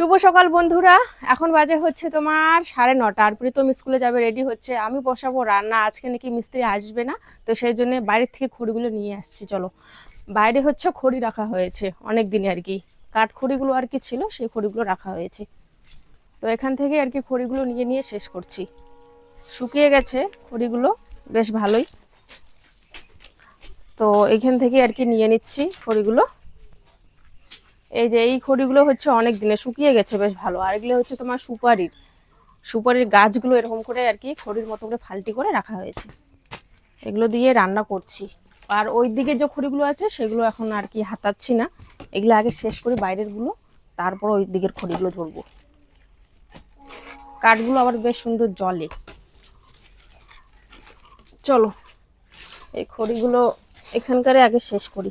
শুভ সকাল বন্ধুরা। এখন বাজে হচ্ছে তোমার সাড়ে নটা আর প্রীতম স্কুলে যাবে রেডি হচ্ছে। আমি বসাবো রান্না, আজকে নাকি মিস্ত্রি আসবে না, তো সেই জন্য বাইরের থেকে খড়িগুলো নিয়ে আসছি, চলো। বাইরে হচ্ছে খড়ি রাখা হয়েছে অনেক দিনে আর কি। কাঠ খড়িগুলো আর কি ছিল, সেই খড়িগুলো রাখা হয়েছে। তো এখান থেকে আর কি খড়িগুলো নিয়ে নিয়ে শেষ করছি। শুকিয়ে গেছে খড়িগুলো, বেশ ভালোই। তো এখান থেকে আর কি নিয়ে নিচ্ছি খড়িগুলো। এই যে এই খড়িগুলো হচ্ছে অনেক দিনে শুকিয়ে গেছে বেশ ভালো। আর এগুলো হচ্ছে তোমার সুপারির। সুপারির গাছগুলো এরকম করে আর কি খড়ির মতো করে ফাল্টি করে রাখা হয়েছে। এগুলো দিয়ে রান্না করছি। আর ওই দিকে যে খড়িগুলো আছে, সেগুলো এখন আর কি হাতাচ্ছি না। এগুলো আগে শেষ করি বাইরেরগুলো তারপর ওই দিকের খড়িগুলো ধরবো। কাঠগুলো আবার বেশ সুন্দর জলে। চলো, এই খড়িগুলো এখানকারে আগে শেষ করি।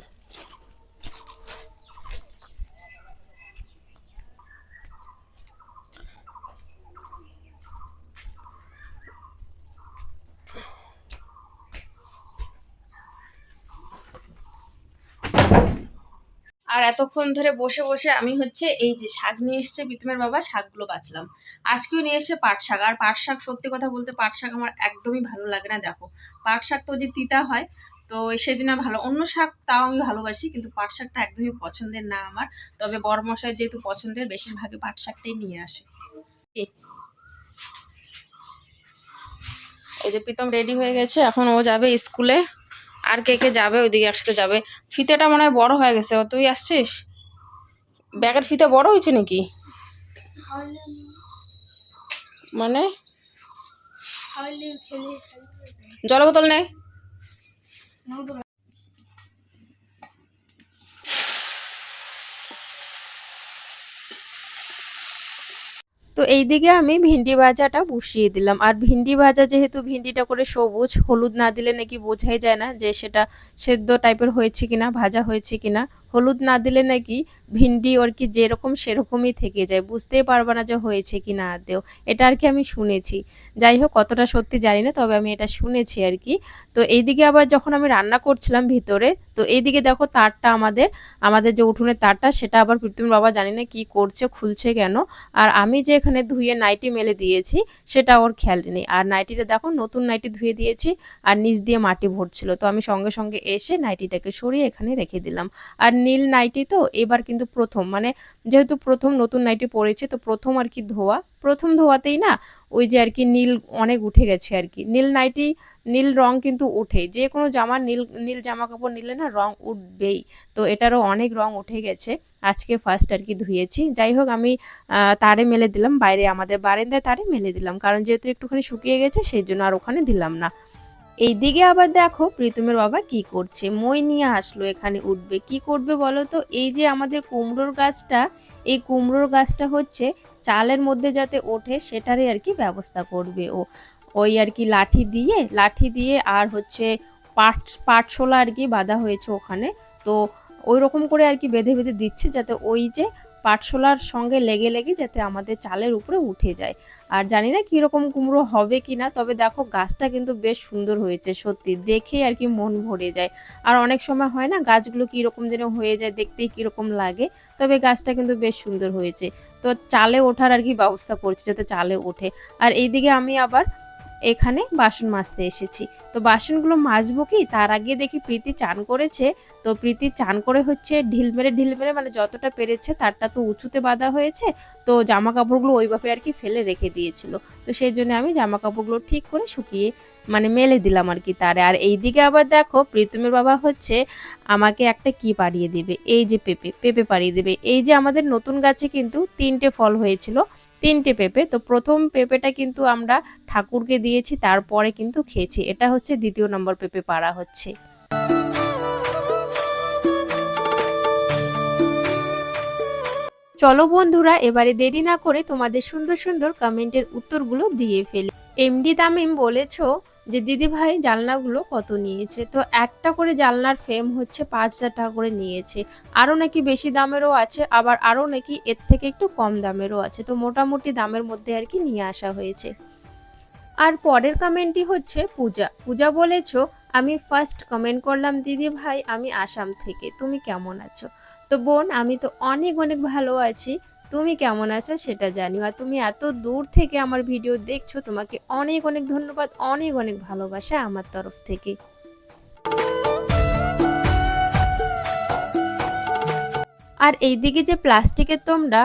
আর এতক্ষণ ধরে বসে বসে আমি হচ্ছে এই যে শাক নিয়ে এসছে বিতমের বাবা, শাকগুলো বাছলাম আজকেও নিয়ে এসছে পাট শাক। আর পাট শাক সত্যি কথা বলতে পাট শাক আমার একদমই ভালো লাগে না, দেখো। পাট শাক তো যে তিতা হয়, তো সেই জন্য ভালো। অন্য শাক তাও আমি ভালোবাসি, কিন্তু পাট শাকটা একদমই পছন্দের না আমার। তবে বড় মশাই যেহেতু পছন্দের, বেশিরভাগই পাট শাকটাই নিয়ে আসে। এই যে প্রীতম রেডি হয়ে গেছে, এখন ও যাবে স্কুলে। আর কে কে যাবে ওইদিকে একসাথে যাবে। ফিতেটা মনে হয় বড় হয়ে গেছে। ও তুই আসছিস? ব্যাগের ফিতে বড় হয়েছে নাকি? মানে? জল বোতল নেই? তো এইদিকে আমি ভিন্ডি ভাজাটা বসিয়ে দিলাম। আর ভিন্ডি ভাজা যেহেতু ভিন্ডিটা করে সবুজ, হলুদ না দিলে নাকি বোঝাই যায় না যে সেটা সেদ্ধ টাইপের হয়েছে কিনা, ভাজা হয়েছে কিনা। হলুদ না দিলে নাকি ভিন্ডি আর কি যেরকম সেরকমই থেকে যায়। বুঝতেই পারবে না যে হয়েছে কি না আদেও এটা আর কি আমি শুনেছি। যাই হোক, কতটা সত্যি জানি না, তবে আমি এটা শুনেছি আর কি। তো এইদিকে আবার যখন আমি রান্না করছিলাম ভিতরে, তো এইদিকে দেখো তারটা আমাদের আমাদের যে উঠোনের তারটা, সেটা আবার প্রীতমের বাবা জানি না কি করছে, খুলছে কেন। আর আমি যে এখানে ধুয়ে নাইটি মেলে দিয়েছি, সেটা ওর খেয়াল নেই। আর নাইটিটা দেখো, নতুন নাইটি ধুয়ে দিয়েছি আর নিচ দিয়ে মাটি ভরছিল। তো আমি সঙ্গে সঙ্গে এসে নাইটিটাকে সরিয়ে এখানে রেখে দিলাম। আর নীল নাইটি তো এবার কিন্তু প্রথম মানে যেহেতু প্রথম নতুন নাইটি পরেছে, তো প্রথম আর কি ধোয়া। প্রথম ধোয়াতেই না ওই যে আর কি নীল অনেক উঠে গেছে আর কি নীল নাইটি, নীল রং কিন্তু উঠে যে কোনো জামা নীল নীল জামা কাপড় নিলে না রং উঠবেই। তো এটারও অনেক রং উঠে গেছে। আজকে ফার্স্ট আর কি ধুয়েছি। যাই হোক আমি তারে মেলে দিলাম। বাইরে আমাদের বারেন্দায় তারে মেলে দিলাম। কারণ যেহেতু একটুখানি শুকিয়ে গেছে, সেই জন্য আর ওখানে দিলাম না। এইদিকে আবার দেখো প্রীতমের বাবা কি করছে? মই নিয়ে আসলো এখানে উঠবে। কি করবে বলো তো? এই যে আমাদের কুমড়োর গাছটা, এই কুমড়োর গাছটা হচ্ছে চালের মধ্যে যাতে ওঠে সেটারই আর কি ব্যবস্থা করবে ও। ওই আর কি লাঠি দিয়ে লাঠি দিয়ে আর হচ্ছে পাট, পাটশোলা আর কি বাঁধা হয়েছে ওখানে। তো ওই রকম করে আর কি বেঁধে বেঁধে দিচ্ছে যাতে ওই যে পাটশোলার সঙ্গে লেগে লেগে যাতে আমাদের চালের উপরে উঠে যায়। আর জানি না কীরকম কুমড়ো হবে কি না তবে দেখো গাছটা কিন্তু বেশ সুন্দর হয়েছে, সত্যি। দেখে আর কি মন ভরে যায়। আর অনেক সময় হয় না, গাছগুলো কীরকম যেন হয়ে যায়, দেখতেই কীরকম লাগে, তবে গাছটা কিন্তু বেশ সুন্দর হয়েছে। তো চালে ওঠার আর কি ব্যবস্থা করছি যাতে চালে ওঠে। আর এইদিকে আমি আবার এখানে বাসন মাজতে এসেছি। তো বাসনগুলো মাজবো কি? তার আগে দেখি প্রীতি চান করেছে। তো প্রীতি চান করে হচ্ছে ঢিল মেরে ঢিল মেরে মানে যতটা পেরেছে তারটা তো উঁচুতে বাঁধা হয়েছে। তো জামা কাপড়গুলো ওইভাবে আর কি ফেলে রেখে দিয়েছিল। তো সেই জন্য আমি জামা কাপড়গুলো ঠিক করে শুকিয়ে মানে মেলে দিলাম আর কি তারে। আর এইদিকে আবার দেখো প্রীতমের বাবা হচ্ছে আমাকে একটা কি পাড়িয়ে দেবে? এই যে পেঁপে পেঁপে পাড়িয়ে দেবে। এই যে আমাদের নতুন গাছে কিন্তু তিনটে ফল হয়েছিল, তিনটে পেঁপে। তো প্রথম পেঁপেটা কিন্তু আমরা ঠাকুরকে দিয়েছি, তারপরে কিন্তু খেয়েছি। এটা হচ্ছে দ্বিতীয় নম্বর পেঁপে পাড়া হচ্ছে। চলো বন্ধুরা, এবারে দেরি না করে তোমাদের সুন্দর সুন্দর কমেন্টের উত্তরগুলো দিয়ে ফেলি। এমডি তামিম বলেছ যে দিদি ভাই জানলাগুলো কত নিয়েছে? তো একটা করে জানলার ফ্রেম হচ্ছে পাঁচ হাজার টাকা করে নিয়েছে। আরও নাকি বেশি দামেরও আছে, আবার আরও নাকি এর থেকে একটু কম দামেরও আছে। তো মোটামুটি দামের মধ্যে আর কি নিয়ে আসা হয়েছে। আর পরের কমেন্টটি হচ্ছে পূজা। পূজা বলেছ, আমি ফার্স্ট কমেন্ট করলাম দিদি ভাই আমি আসাম থেকে। তুমি কেমন আছো? তো বোন, আমি তো অনেক অনেক ভালো আছি। তুমি কেমন আছো সেটা জানি। আর তুমি এত দূর থেকে আমার ভিডিও দেখছ, তোমাকে অনেক অনেক ধন্যবাদ, অনেক অনেক ভালোবাসা আমার তরফ থেকে। আর এইদিকে যে প্লাস্টিকের তোমরা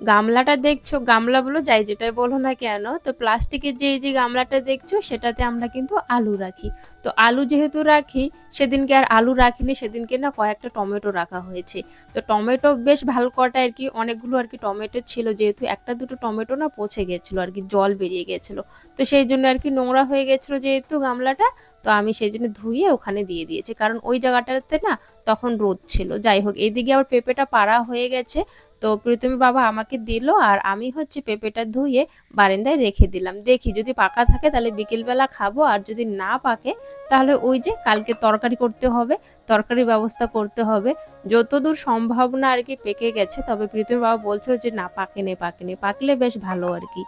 গামলাটা দেখছ, গামলা বলো, যাই যেটাই বলো না কেন, তো প্লাস্টিকের যে এই যে গামলাটা দেখছ, সেটাতে আমরা কিন্তু আলু রাখি। তো আলু যেহেতু রাখি, সেদিনকে আর আলু রাখিনি, সেদিনকে না কয়েকটা টমেটো রাখা হয়েছে। তো টমেটো বেশ ভালো কটা আর কি, অনেকগুলো আর কি টমেটো ছিল, যেহেতু একটা দুটো টমেটো না পচে গেছিল আর কি, জল বেরিয়ে গেছিল। তো সেই জন্য আর কি নোংরা হয়ে গেছিল যেহেতু গামলাটা তো আমি সেই জন্য ধুয়ে ওখানে দিয়ে দিয়েছি। কারণ ওই জায়গাটাতে না তখন রোদ ছিল। যাই হোক, এইদিকে আবার পেঁপেটা পাড়া হয়ে গেছে। তো প্রীতমের বাবা আমাকে দিল আর আমি হচ্ছে পেঁপেটা ধুয়ে বারান্দায় রেখে দিলাম। দেখি যদি পাকা থাকে তাহলে বিকেলবেলা খাব আর যদি না পাকে তাহলে ওই যে কালকে তরকারি করতে হবে তরকারির ব্যবস্থা করতে হবে। যতদূর সম্ভাবনা আর কি পেকে গেছে, তবে প্রীতমের বাবা বলছিল যে না, পাকেনি পাকেনি। পাকলে বেশ ভালো আর কি।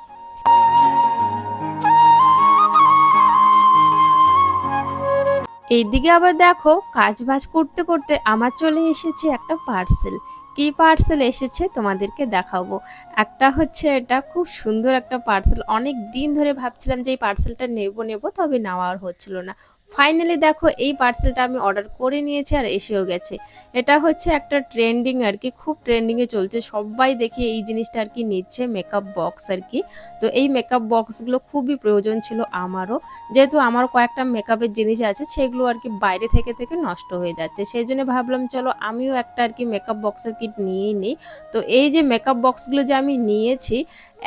এইদিকে আবার দেখো কাজ বাজ করতে করতে আমার চলে এসেছে একটা পার্সেল কি পার্সেল এসেছে তোমাদেরকে দেখাবো। একটা হচ্ছে এটা খুব সুন্দর একটা পার্সেল অনেক দিন ধরে ভাবছিলাম যে এই পার্সেলটা নেব নেব, তবে নেওয়া আর হচ্ছিল না। ফাইনালি দেখো, এই পার্সেলটা আমি অর্ডার করে নিয়েছি আর এসেও গেছে। এটা হচ্ছে একটা ট্রেন্ডিং আর কি, খুব ট্রেন্ডিংয়ে চলছে। সবাই দেখি এই জিনিসটা আর কি নিচ্ছে মেকআপ বক্স আর কি। তো এই মেকআপ বক্সগুলো খুবই প্রয়োজন ছিল আমারও। যেহেতু আমার কয়েকটা মেকআপের জিনিস আছে, সেগুলো আর কি বাইরে থেকে থেকে নষ্ট হয়ে যাচ্ছে। সেই জন্য ভাবলাম, চলো আমিও একটা আর কি মেকআপ বক্সের কিট নিয়েই নিই। তো এই যে মেকআপ বক্সগুলো যে আমি নিয়েছি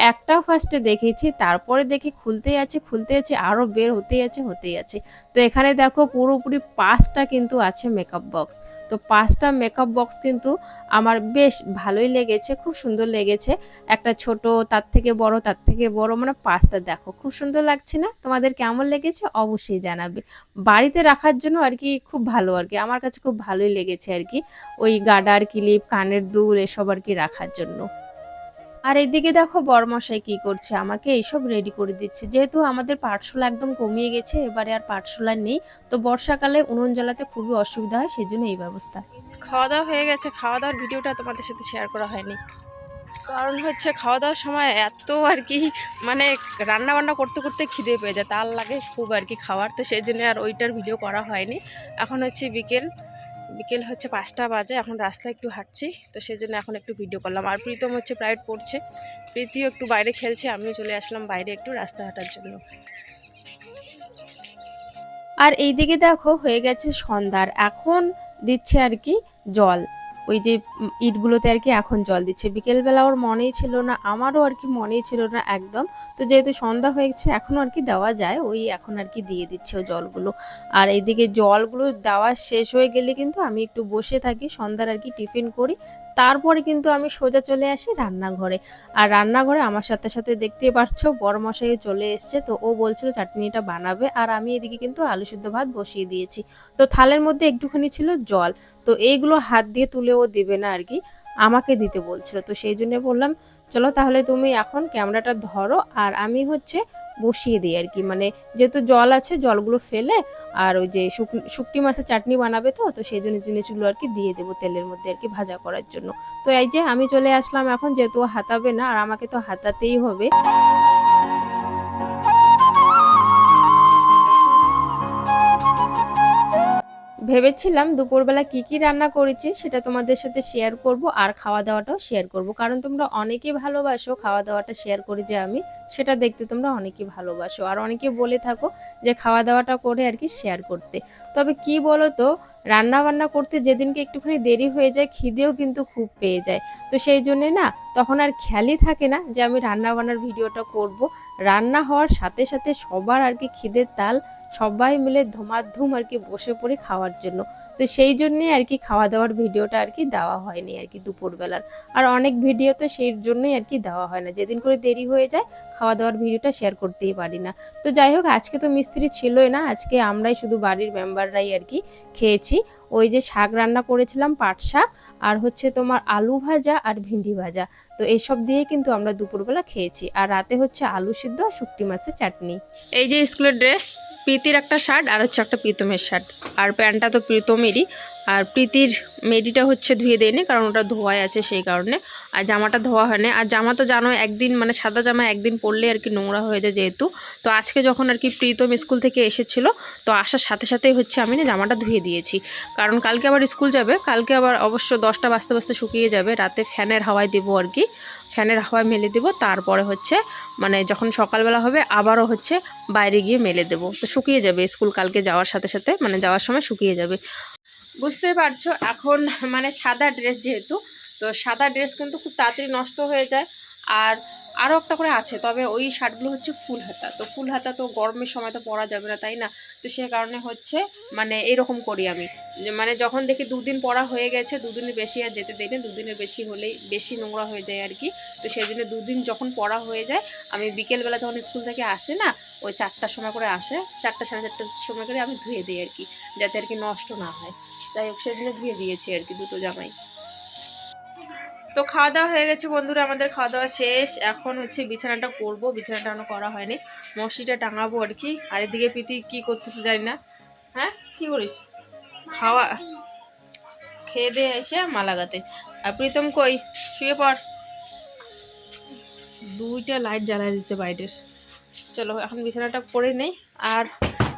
একটা ফার্স্টে দেখেছি, তারপরে দেখি খুলতেই আছে খুলতে আছে আরও বের হতেই আছে হতেই আছে। তো এখানে দেখো পুরোপুরি পাঁচটা কিন্তু আছে মেকআপ বক্স তো পাঁচটা মেকআপ বক্স কিন্তু আমার বেশ ভালোই লেগেছে, খুব সুন্দর লেগেছে। একটা ছোট, তার থেকে বড়, তার থেকে বড় মানে পাঁচটা দেখো। খুব সুন্দর লাগছে না? তোমাদের কেমন লেগেছে? অবশ্যই জানাবে। বাড়িতে রাখার জন্য আর কি খুব ভালো আর কি, আমার কাছে খুব ভালোই লেগেছে আর কি। ওই গাডার, ক্লিপ, কানের দুল, এসব আর কি রাখার জন্য। আর এদিকে দেখো বরমশাই কি করছে? আমাকে এইসব রেডি করে দিচ্ছে। যেহেতু আমাদের পাঠশালা একদম কমিয়ে গেছে, এবারে আর পাঠশালা নেই। তো বর্ষাকালে উনুন জ্বালাতে খুবই অসুবিধা হয় সেই জন্য এই ব্যবস্থা। খাওয়া দাওয়া হয়ে গেছে। খাওয়া দাওয়ার ভিডিওটা তোমাদের সাথে শেয়ার করা হয়নি। কারণ হচ্ছে খাওয়া দাওয়ার সময় এত আর কি মানে রান্না বান্না করতে করতে খিদে পেয়ে যায়। তার লাগে খুব আর কি খাওয়ার। তো সেই জন্য আর ওইটার ভিডিও করা হয়নি। এখন হচ্ছে বিকেল। বিকেল হচ্ছে পাঁচটা বাজে, এখন রাস্তায় একটু হাঁটছি, তো সেই জন্য এখন একটু ভিডিও করলাম। আর প্রীতম হচ্ছে প্রাইভেট পড়ছে, প্রীতিও একটু বাইরে খেলছে, আমিও চলে আসলাম বাইরে একটু রাস্তা হাঁটার জন্য। আর এইদিকে দেখো, হয়ে গেছে সন্ধ্যার, এখন দিচ্ছে আর কি জল। ওই যে ইটগুলোতে আর কি এখন জল দিচ্ছে। বিকেলবেলা ওর মনেই ছিল না, আমারও আর কি মনেই ছিল না একদম। তো যেহেতু সন্ধ্যা হয়ে গেছে এখনও আর কি দেওয়া যায়, ওই এখন আর কি দিয়ে দিচ্ছে ও জলগুলো। আর এইদিকে জলগুলো দেওয়া শেষ হয়ে গেলে কিন্তু আমি একটু বসে থাকি, সন্ধ্যার আর কি টিফিন করি। তারপরে কিন্তু আমি সোজা চলে আসি রান্নাঘরে। আর রান্নাঘরে আমার সাথে সাথে দেখতে পাচ্ছ বড় মশাই চলে এসছে, তো ও বলছিল চাটনিটা বানাবে। আর আমি এদিকে কিন্তু আলু সিদ্ধ ভাত বসিয়ে দিয়েছি। তো থালের মধ্যে একটুখানি ছিল জল, তো এইগুলো হাত দিয়ে তুলে ও দেবে না আর কি। আমাকে দিতে বলছিল। তো সেই জন্য বললাম, চলো তাহলে তুমি এখন ক্যামেরাটা ধরো আর আমি হচ্ছে বসিয়ে দিই আর কি। মানে যেহেতু জল আছে, জলগুলো ফেলে আর ওই যে শুক- শুকটি মাছের চাটনি বানাবে তো তো সেই জন্য জিনিসগুলো আর কি দিয়ে দেবো তেলের মধ্যে আর কি ভাজা করার জন্য। তো এই যে আমি চলে আসলাম এখন, যেহেতু হাতাবে না আর আমাকে তো হাতাতেই হবে। ভেবেছিলাম দুপুরবেলা কি কি রান্না করেছি সেটা তোমাদের সাথে শেয়ার করব আর খাওয়া দাওয়াটাও শেয়ার করব। কারণ তোমরা অনেকেই ভালোবাসো খাওয়া দাওয়াটা শেয়ার করি যে আমি, সেটা দেখতে তোমরা অনেকেই ভালোবাসো। আর অনেকে বলে থাকো যে খাওয়া দাওয়াটা করে আর কি শেয়ার করতে। তবে কি বলো তো রান্না বান্না করতে যেদিনকে একটুখানি দেরি হয়ে যায়, খিদেও কিন্তু খুব পেয়ে যায়। তো সেই জন্যে না, তখন আর খেয়ালই থাকে না যে আমি রান্না বান্নার ভিডিওটা করব। রান্না হওয়ার সাথে সাথে সবার আর কি খিদের তাল, সবাই মিলে ধুমাধুম আর কি বসে পড়ে খাওয়ার জন্য। তো সেই জন্যে আর কি খাওয়া দাওয়ার ভিডিওটা আর কি দেওয়া হয়নি আর কি দুপুরবেলার। আর অনেক ভিডিও তো সেই জন্যই আর কি দেওয়া হয় না। যেদিন করে দেরি হয়ে যায়, খাওয়া দাওয়ার ভিডিওটা শেয়ার করতেই পারি না। তো যাই হোক, আজকে তো মিস্ত্রি ছিলই না, আজকে আমরাই শুধু বাড়ির মেম্বাররাই আর কি খেয়েছি। ওই যে শাক রান্না করেছিলাম, পাট শাক আর হচ্ছে তোমার আলু ভাজা আর ভিন্ডি ভাজা। তো এইসব দিয়ে কিন্তু আমরা দুপুরবেলা খেয়েছি। আর রাতে হচ্ছে আলু সিদ্ধ আর শুকটি মাছের চাটনি। এই যে স্কুলের ড্রেস, প্রীতির একটা শার্ট আর হচ্ছে একটা প্রীতমের শার্ট। আর প্যান্টটা তো প্রীতমেরই। আর প্রীতির মেডিটা হচ্ছে ধুয়ে দেয়নি, কারণ ওটা ধোয়াই আছে সেই কারণে। আর জামাটা ধোয়া হয়নি। আর জামা তো জানো একদিন মানে সাদা জামা একদিন পরলে আর কি নোংরা হয়ে যায় যেহেতু। তো আজকে যখন আর কি প্রীতম স্কুল থেকে এসেছিল, তো আসার সাথে সাথেই হচ্ছে আমি না জামাটা ধুয়ে দিয়েছি। কারণ কালকে আবার স্কুল যাবে, কালকে আবার অবশ্য দশটা বাজতে বাজতে শুকিয়ে যাবে, রাতে ফ্যানের হাওয়ায় দেবো আর কি। ফ্যানের হাওয়ায় মেলে দেবো, তারপরে হচ্ছে মানে যখন সকালবেলা হবে, আবারও হচ্ছে বাইরে গিয়ে মেলে দেবো। তো শুকিয়ে যাবে স্কুল কালকে যাওয়ার সাথে সাথে মানে যাওয়ার সময় শুকিয়ে যাবে। বুঝতেই পারছ, এখন মানে সাদা ড্রেস যেহেতু, তো সাদা ড্রেস কিন্তু খুব তাড়াতাড়ি নষ্ট হয়ে যায়। আর আরও একটা করে আছে, তবে ওই শার্টগুলো হচ্ছে ফুল হাতা। তো ফুল হাতা তো গরমের সময় তো পরা যাবে না, তাই না? তো সে কারণে হচ্ছে মানে এরকম করি আমি। মানে যখন দেখি দুদিন পরা হয়ে গেছে দুদিনের বেশি আর যেতে দিই না দুদিনের বেশি হলেই বেশি নোংরা হয়ে যায় আর কি। তো সেই জন্য দুদিন যখন পড়া হয়ে যায়, আমি বিকেলবেলা যখন স্কুল থেকে আসে না, ওই চারটার সময় করে আসে, চারটা সাড়ে চারটার সময় করে আমি ধুয়ে দিই আর কি, যাতে আর কি নষ্ট না হয়। যাই হোক সেদিনে ধুয়ে দিয়েছি আর কি দুটো জামাই। তো খাওয়া দাওয়া হয়ে গেছে বন্ধুরা, আমাদের খাওয়া দাওয়া শেষ। এখন হচ্ছে বিছানাটা করব বিছানাটা এখনও করা হয়নি। মশিটা টাঙাবো আর কি। আর এদিকে প্রীতি কী করতেছে জানি না। হ্যাঁ? কি করিস? খাওয়া খেয়ে দিয়ে এসে মা লাগাতে। আর প্রীতম কই? শুয়ে পড়। দুইটা লাইট জ্বালাই দিচ্ছে বাইরের চলো, এখন বিছানাটা করে নেই। আর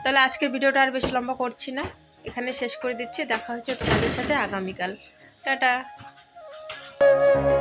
তাহলে আজকের ভিডিওটা আর বেশি লম্বা করছি না। এখানে শেষ করে দিচ্ছি। দেখা হচ্ছে তোমাদের সাথে আগামীকাল। টাটা। Thank you.